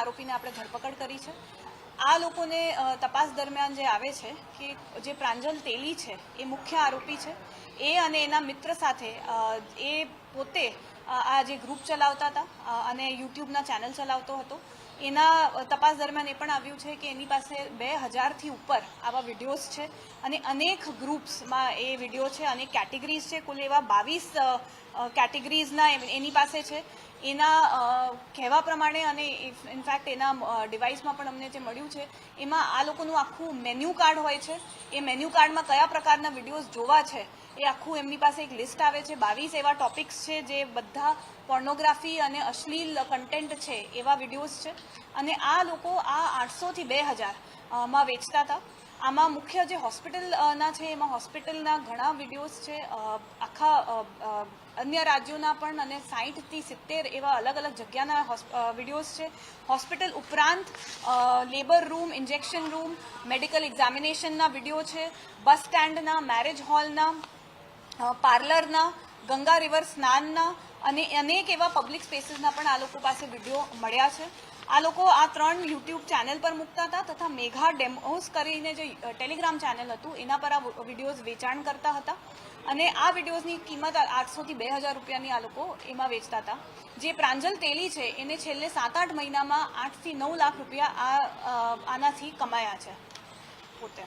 આરોપીને આપણે ધરપકડ કરી છે. આ લોકોને તપાસ દરમિયાન જે આવે છે કે જે પ્રાંજલ તેલી છે, એ મુખ્ય આરોપી છે. એ અને એના મિત્ર સાથે એ પોતે આ જે ગ્રુપ ચલાવતા હતા અને યુટ્યુબના ચેનલ ચલાવતો હતો. એના તપાસ દરમિયાન એ પણ આવ્યું છે કે એની પાસે બે હજારથી ઉપર આવા વિડીયોઝ છે અને અનેક ગ્રુપ્સમાં એ વીડિયો છે અનેક કેટેગરીઝ છે, કુલ એવા બાવીસ કેટેગરીઝના એની પાસે છે. એના કહેવા પ્રમાણે અને ઇનફેક્ટ એના ડિવાઇસમાં પણ અમને જે મળ્યું છે, એમાં આ લોકોનું આખું મેન્યુ કાર્ડ હોય છે. એ મેન્યુ કાર્ડમાં કયા પ્રકારના વિડીયોઝ જોવા છે એ આખું એમની પાસે એક લિસ્ટ આવે છે. બાવીસ એવા ટોપિક્સ છે જે બધા પોર્નોગ્રાફી અને અશ્લીલ કન્ટેન્ટ છે એવા વિડીયોઝ છે. અને આ લોકો આ આઠસોથી બે હજારમાં વેચતા હતા. આમાં મુખ્ય જે હોસ્પિટલના છે, એમાં હોસ્પિટલના ઘણા વિડીયોઝ છે. આખા અન્ય રાજ્યોના પણ અને સાહીઠથી સિત્તેર એવા અલગ અલગ જગ્યાના વિડીયોઝ છે. હોસ્પિટલ ઉપરાંત labour room injection room medical એક્ઝામિનેશનના video છે. બસ સ્ટેન્ડના મેરેજ હોલના પાર્લરના, ગંગા રિવર સ્નાનના અને અનેક એવા પબ્લિક સ્પેસીસના પણ આ લોકો પાસે વીડિયો મળ્યા છે. આ લોકો આ ત્રણ યુટ્યુબ ચેનલ પર મૂકતા હતા તથા મેઘા ડેમોસ કરીને જે ટેલિગ્રામ ચેનલ હતું, એના પર આ વિડીયોઝ વેચાણ કરતા હતા. અને આ વિડીયોઝની કિંમત આઠસોથી બે હજાર રૂપિયાની આ લોકો એમાં વેચતા હતા. જે પ્રાંજલ તેલી છે, એને છેલ્લે સાત આઠ મહિનામાં આઠથી નવ લાખ રૂપિયા આ આનાથી કમાયા છે પોતે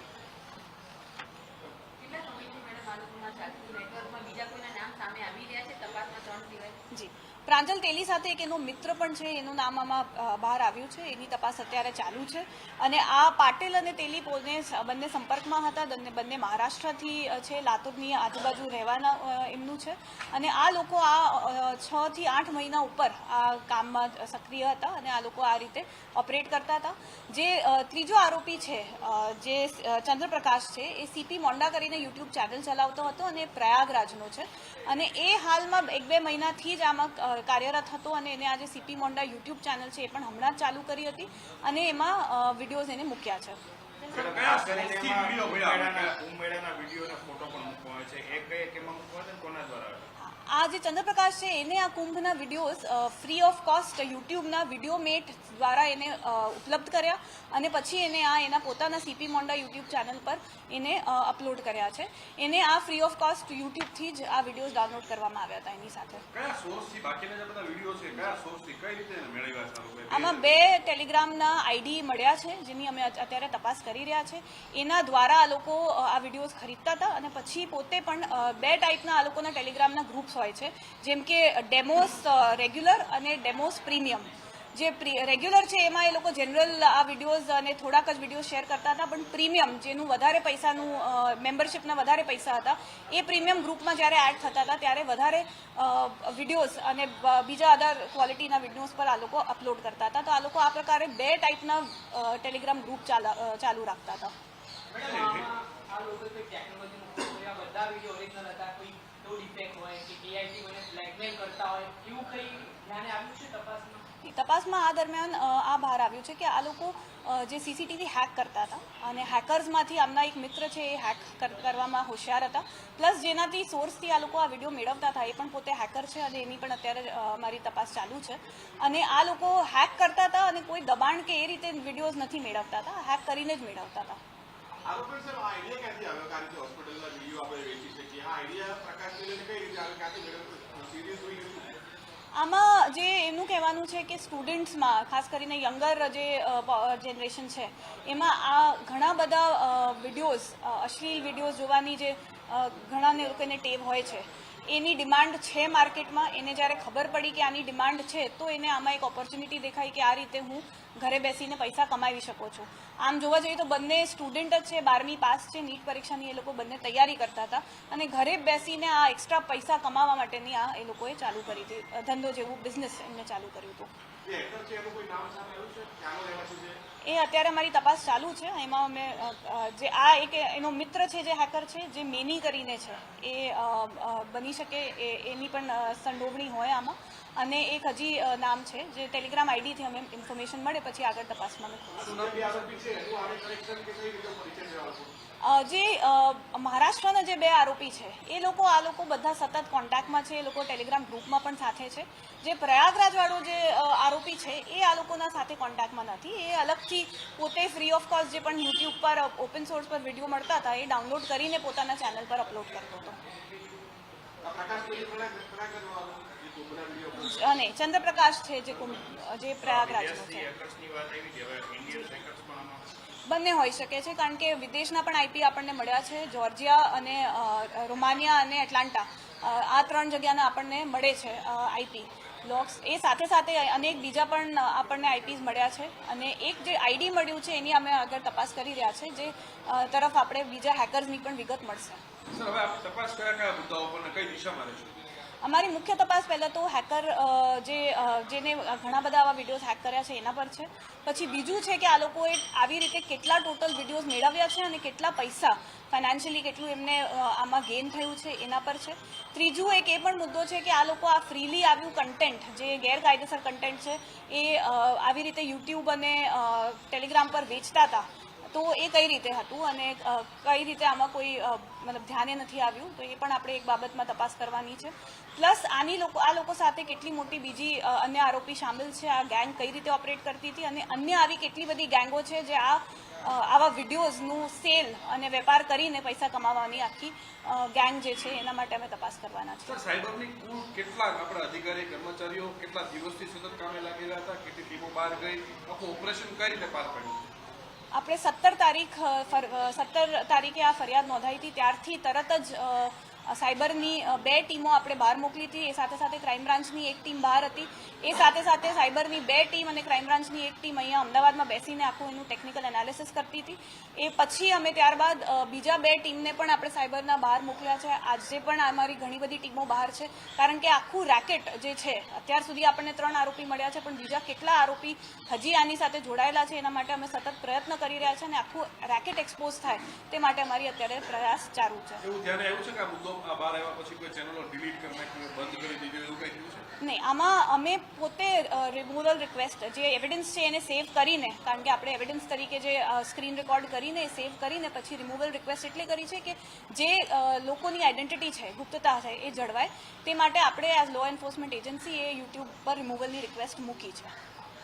કેટલા સમયથી મેડમ આ લોકોના ચાલતું નેટવર્કમાં બીજા કોઈના નામ સામે આવી રહ્યા છે તપાસમાં ત્રણ સિવાય જી પ્રાંજલ તેલી સાથે એક એનો મિત્ર પણ છે, એનું નામ આમાં બહાર આવ્યું છે, એની તપાસ અત્યારે ચાલુ છે. અને આ પાટેલ અને તેલી પોલને બંને સંપર્કમાં હતા, બંને મહારાષ્ટ્રથી છે, લાતુરની આજુબાજુ રહેવાના એમનું છે. અને આ લોકો આ છ થી આઠ મહિના ઉપર આ કામમાં સક્રિય હતા અને આ લોકો આ રીતે ઓપરેટ કરતા હતા. જે ત્રીજો આરોપી છે જે ચંદ્રપ્રકાશ છે, એ સીપી મોંડા કરીને યુટ્યુબ ચેનલ ચલાવતો હતો અને પ્રયાગરાજનો છે. અને એ હાલમાં એક બે મહિનાથી જ આમાં કાર્યરત હતો અને એને આજે સીપી મોંડા યુટ્યુબ ચેનલ છે એ પણ હમણાં ચાલુ કરી હતી અને એમાં વિડીયોઝ એને મૂક્યા છે. કયા આ જે ચંદ્રપ્રકાશ છે એને આ કુંભના વિડીયોઝ ફ્રી ઓફ કોસ્ટ યુટ્યુબના વીડિયો મેટ દ્વારા એને ઉપલબ્ધ કર્યા અને પછી એને આ એના પોતાના સીપી મોંડા યુટ્યુબ ચેનલ પર એને અપલોડ કર્યા છે. એને આ ફ્રી ઓફ કોસ્ટ યુટ્યુબથી જ આ વિડીયોઝ ડાઉનલોડ કરવામાં આવ્યા હતા એની સાથે? આમાં બે ટેલિગ્રામના આઈડી મળ્યા છે જેની અમે અત્યારે તપાસ કરી રહ્યા છે. એના દ્વારા આ લોકો આ વિડીયોઝ ખરીદતા હતા અને પછી પોતે પણ બે ટાઈપના આ લોકોના ટેલિગ્રામના ગ્રુપ્સ હોય છે. જેમ કે ડેમોસ રેગ્યુલર અને ડેમોસ પ્રીમિયમ. જે રેગ્યુલર છે એમાં એ લોકો જનરલ આ વિડીયોઝ અને થોડાક જ વીડિયો શેર કરતા હતા, પણ પ્રીમિયમ જેનું વધારે પૈસાનું મેમ્બરશિપના વધારે પૈસા હતા, એ પ્રીમિયમ ગ્રુપમાં જ્યારે એડ થતા હતા, ત્યારે વધારે વિડીયોઝ અને બીજા અધર ક્વોલિટીના વિડીયોઝ પર આ લોકો અપલોડ કરતા હતા. તો આ લોકો આ પ્રકારે બે ટાઈપના ટેલિગ્રામ ગ્રુપ ચાલા- રાખતા હતા. તપાસમાં? તપાસમાં આ દરમિયાન આ બહાર આવ્યું છે કે આ લોકો જે સીસીટીવી હેક કરતા હતા અને હેકર્સમાંથી આમના એક મિત્ર છે એ હેક કરવામાં હોશિયાર હતા. પ્લસ જેનાથી સોર્સથી આ લોકો આ વીડિયો મેળવતા હતા, એ પણ પોતે હેકર છે અને એની પણ અત્યારે અમારી તપાસ ચાલુ છે. અને આ લોકો હેક કરતા હતા અને કોઈ દબાણ કે એ રીતે વિડીયોઝ નથી મેળવતા હતા હેક કરીને જ મેળવતા હતા. આરોપી સર આઈડિયા ક્યાંથી આવ્યો કારણ કે હોસ્પિટલના વીડિયો આપણે વેચી શકીએ આ આઈડિયા પ્રકાશ મેળવીને કઈ રીતે આવ્યો ક્યાંથી મેળવ્યો સિરિયસ હોય આમાં જે એનું કહેવાનું છે કે સ્ટુડન્ટ્સમાં ખાસ કરીને યંગર જે જનરેશન છે એમાં આ ઘણા બધા વિડીયોઝ અશ્લીલ વિડીયોઝ જોવાની જે ઘણાને લોકોને ટેવ હોય છે એની ડિમાન્ડ છે માર્કેટમાં એને જ્યારે ખબર પડી કે આની ડિમાન્ડ છે તો એને આમાં એક ઓપોર્ચ્યુનિટી દેખાય કે આ રીતે હું ઘરે બેસીને પૈસા કમાવી શકો છું આમ જોવા જઈએ તો બંને સ્ટુડન્ટ જ છે બારમી પાસ છે નીટ પરીક્ષાની એ લોકો બંને તૈયારી કરતા હતા. અને ઘરે બેસીને આ એક્સ્ટ્રા પૈસા કમાવા માટેની આ એ લોકોએ ચાલુ કરી હતી. ધંધો જેવું બિઝનેસ એમને ચાલુ કર્યું હતું. એ અત્યારે અમારી તપાસ ચાલુ છે. એમાં અમે જે આ એક એનો મિત્ર છે જે હેકર છે જે મેની કરીને છે એ બની શકે એની પણ સંડોવણી હોય આમાં. અને એક હજી નામ છે જે ટેલિગ્રામ આઈડીથી અમે ઇન્ફોર્મેશન મળે પછી આગળ તપાસમાં અમે ખોલીશું. જે મહારાષ્ટ્રના જે બે આરોપી છે, એ લોકો, આ લોકો બધા સતત કોન્ટેક્ટમાં છે, એ લોકો ટેલિગ્રામ ગ્રુપમાં પણ સાથે છે. જે પ્રયાગરાજવાળો જે આરોપી છે, એ આ લોકોના સાથે કોન્ટેક્ટમાં નથી. એ અલગથી પોતે ફ્રી ઓફ કોસ્ટ જે પણ યુટ્યુબ પર ઓપન સોર્સ પર વીડિયો મળતા હતા, એ ડાઉનલોડ કરીને પોતાના ચેનલ પર અપલોડ કરતો હતો. અને ચંદ્રપ્રકાશ છે જે જે પ્રયાગરાજનો છે. બંને હોઈ શકે છે, કારણ કે વિદેશના પણ આઈપી આપણને મળ્યા છે. જોર્જિયા અને રોમાનિયા અને એટલાન્ટા આ ત્રણ જગ્યાના આપણને મળે છે આઈપી. લોક્સ એ સાથે સાથે અનેક બીજા પણ આપણને આઈપીસ મળ્યા છે. અને એક જે આઈડી મળ્યું છે એની અમે આગળ તપાસ કરી રહ્યા છે, જે તરફ આપણે બીજા હેકર્સની પણ વિગત મળશે. અમારી મુખ્ય તપાસ પહેલાં તો હેકર જે જેને ઘણા બધા આવા વિડીયોઝ હેક કર્યા છે એના પર છે. પછી બીજું છે કે આ લોકોએ આવી રીતે કેટલા ટોટલ વિડીયોઝ મેળવ્યા છે અને કેટલા પૈસા ફાઇનાન્શિયલી કેટલું એમને આમાં ગેઇન થયું છે એના પર છે. ત્રીજું એક એ પણ મુદ્દો છે કે આ લોકો આ ફ્રીલી આવ્યું કન્ટેન્ટ જે ગેરકાયદેસર કન્ટેન્ટ છે, એ આવી રીતે યુટ્યુબ અને ટેલિગ્રામ પર વેચતા હતા. તો એ કઈ રીતે હતું અને કઈ રીતે આમાં કોઈ મતલબ ધ્યાને નથી આવ્યું, તો એ પણ આપણે એક બાબતમાં તપાસ કરવાની છે. પ્લસ આની લોકો, આ લોકો સાથે કેટલી મોટી બીજી અન્ય આરોપી સામેલ છે, આ ગેંગ કઈ રીતે ઓપરેટ કરતી હતી અને અન્ય આવી કેટલી બધી ગેંગો છે જે આ આવા વિડીયોઝનું સેલ અને વેપાર કરીને પૈસા કમાવાની આખી ગેંગ જે છે એના માટે અમે તપાસ કરવાના છે સાયબરની કુલ કેટલા આપણા અધિકારી, કર્મચારીઓ કેટલા દિવસથી સતત કામે લાગેલા હતા? કેટલી ટીમો બહાર ગઈ? આખું ઓપરેશન કઈ રીતે પાર પાડ્યું? આપણે સત્તર તારીખ સત્તર તારીખે આ ફરિયાદ નોંધાઈ હતી. ત્યારથી તરત જ સાયબરની બે ટીમો આપણે બહાર મોકલી હતી. એ સાથે સાથે ક્રાઇમ બ્રાન્ચની એક ટીમ બહાર હતી. એ સાથે સાથે સાયબરની બે ટીમ અને ક્રાઇમ બ્રાન્ચની એક ટીમ અહીંયા અમદાવાદમાં બેસીને આખું એનું ટેકનિકલ એનાલિસિસ કરતી હતી. એ પછી અમે ત્યારબાદ બીજા બે ટીમને પણ આપણે સાયબરના બહાર મોકલ્યા છે. આજે પણ અમારી ઘણી બધી ટીમો બહાર છે. કારણ કે આખું રેકેટ જે છે, અત્યાર સુધી આપણને ત્રણ આરોપી મળ્યા છે, પણ બીજા કેટલા આરોપી હજી આની સાથે જોડાયેલા છે, એના માટે અમે સતત પ્રયત્ન કરી રહ્યા છે અને આખું રેકેટ એક્સપોઝ થાય તે માટે અમારી અત્યારે પ્રયાસ ચાલુ છે. નહીં, આમાં અમે પોતે રિમૂવલ રિક્વેસ્ટ જે એવિડન્સ છે એને સેવ કરીને, કારણ કે આપણે એવિડન્સ તરીકે જે સ્ક્રીન રેકોર્ડ કરીને સેવ કરીને પછી રિમૂવલ રિક્વેસ્ટ એટલે કરી છે કે જે લોકોની આઈડેન્ટિટી છે, ગુપ્તતા છે, એ જળવાય. તે માટે આપણે એઝ લો એન્ફોર્સમેન્ટ એજન્સી એ યુટ્યુબ પર રિમૂવલની રિક્વેસ્ટ મૂકી છે.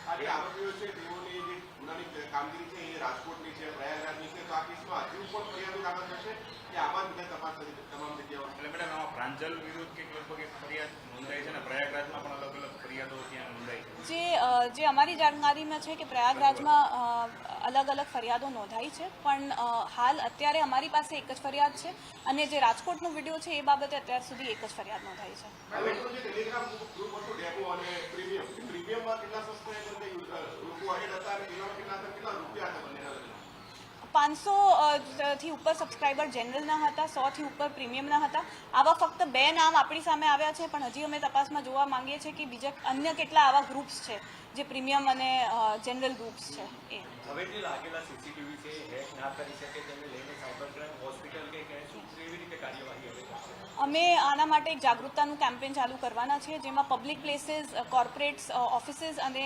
આ જે આરોપીઓ છે તેઓની જે ગુનાની કામગીરી છે એ રાજકોટની છે પ્રયાગરાજની છે તો આ કેસમાં હજુ પણ ફરિયાદો દાખલ થશે કે આમાં જ બધા તપાસ કરી તમામ જગ્યાઓ. એટલે મેડમ આમાં પ્રાંજલ વિરુદ્ધ કે લગભગ એક ફરિયાદ નોંધાઈ છે ને? પ્રયાગરાજમાં પણ અલગ અલગ ફરિયાદો ત્યાં નોંધાઈ જે જે અમારી જાણકારીમાં છે કે પ્રયાગરાજમાં અલગ અલગ ફરિયાદો નોંધાઈ છે પણ હાલ અત્યારે અમારી પાસે એક જ ફરિયાદ છે અને જે રાજકોટનો વીડિયો છે એ બાબતે અત્યાર સુધી એક જ ફરિયાદ નોંધાઈ છે હવે એટલું જે ટેલિગ્રામ ગ્રુપ હતું ડેપો અને પ્રીમિયમ પ્રીમિયમમાં કેટલા સબસ્ક્રાઈબર લોકો અહેડ હતા અને એમાં કેટલા હતા કેટલા રૂપિયા હતા બંનેના લગ્ન પાંચસો થી ઉપર સબસ્ક્રાઈબર જનરલના હતા સોથી ઉપર પ્રીમિયમના હતા. આવા ફક્ત બે નામ આપણી સામે આવ્યા છે, પણ હજી અમે તપાસમાં જોવા માંગીએ છીએ કે બીજા અન્ય કેટલા આવા ગ્રુપ્સ છે, જે પ્રીમિયમ અને જનરલ ગ્રુપ્સ છે, એ. હવે જે લાગેલા સીસીટીવી છે હેક ના કરી શકે, તેને લઈને સાયબર ક્રાઇમ હોસ્પિટલ કે કે શું કેવી રીતે કાર્યવાહી હવે કરશે અમે આના માટે એક જાગૃતતાનું કેમ્પેન ચાલુ કરવાના છે, જેમાં પબ્લિક પ્લેસીસ કોર્પોરેટ્સ ઓફિસીસ અને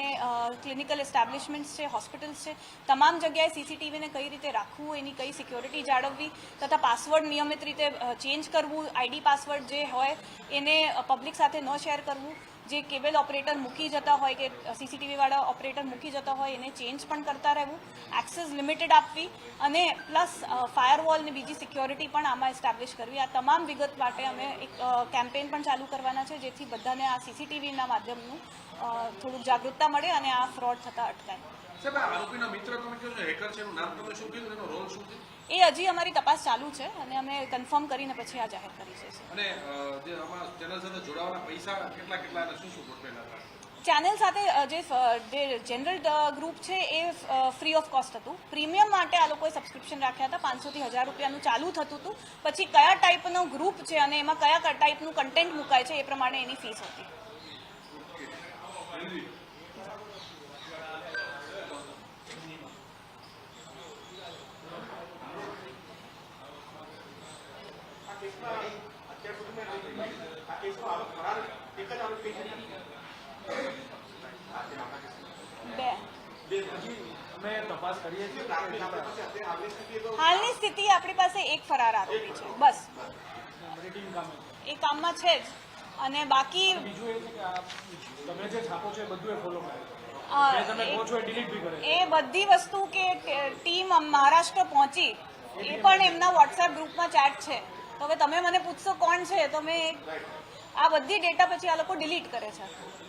ક્લિનિકલ એસ્ટાબ્લિશમેન્ટ્સ છે હોસ્પિટલ્સ છે, તમામ જગ્યાએ સીસીટીવીને કઈ રીતે રાખવું, એની કઈ સિક્યોરિટી જાળવવી તથા પાસવર્ડ નિયમિત રીતે ચેન્જ કરવું આઈડી પાસવર્ડ જે હોય એને પબ્લિક સાથે ન શેર કરવું જે કેબલ ઓપરેટર મૂકી જતા હોય કે સીસીટીવીવાળા ઓપરેટર મૂકી જતા હોય, એને ચેન્જ પણ કરતા રહેવું એક્સેસ લિમિટેડ આપવી અને પ્લસ ફાયરવોલ ને બીજી સિક્યોરિટી પણ આમાં એસ્ટાબ્લિશ કરવી. આ તમામ વિગત માટે અમે એક કેમ્પેન પણ ચાલુ કરવાના છે, જેથી બધાને આ સીસીટીવીના માધ્યમનું થોડુંક જાગૃતતા મળે અને આ ફ્રોડ થતા અટકાય. એ હજી અમારી તપાસ ચાલુ છે અને અમે કન્ફર્મ કરીને પછી આ જાહેર કરી છે અને જે ચેનલ સાથે જોડાવાના પૈસા કેટલા કેટલા અને શું શું ગોઠવેલા હતા? ચેનલ સાથે જે જનરલ ગ્રુપ છે એ ફ્રી ઓફ કોસ્ટ હતું. પ્રીમિયમ માટે આ લોકોએ સબસ્ક્રિપ્શન રાખ્યા હતા પાંચસોથી હજાર રૂપિયાનું ચાલુ થતું હતું. પછી કયા ટાઈપનો ગ્રુપ છે અને એમાં કયા ટાઈપનું કન્ટેન્ટ મુકાય છે એ પ્રમાણે એની ફીસ હતી. હાલની સ્થિતિ આપણી પાસે એક ફરાર આરોપી છે. બસ. એ કામમાં છે જ. અને બાકી એ એ બધી વસ્તુ કે ટીમ મહારાષ્ટ્ર પહોંચી એ પણ એમના વોટ્સએપ ગ્રુપમાં ચેટ છે. તો હવે તમે મને પૂછશો કોણ છે, તો મેં આ બધી ડેટા પછી આ લોકો ડિલીટ કરે છે.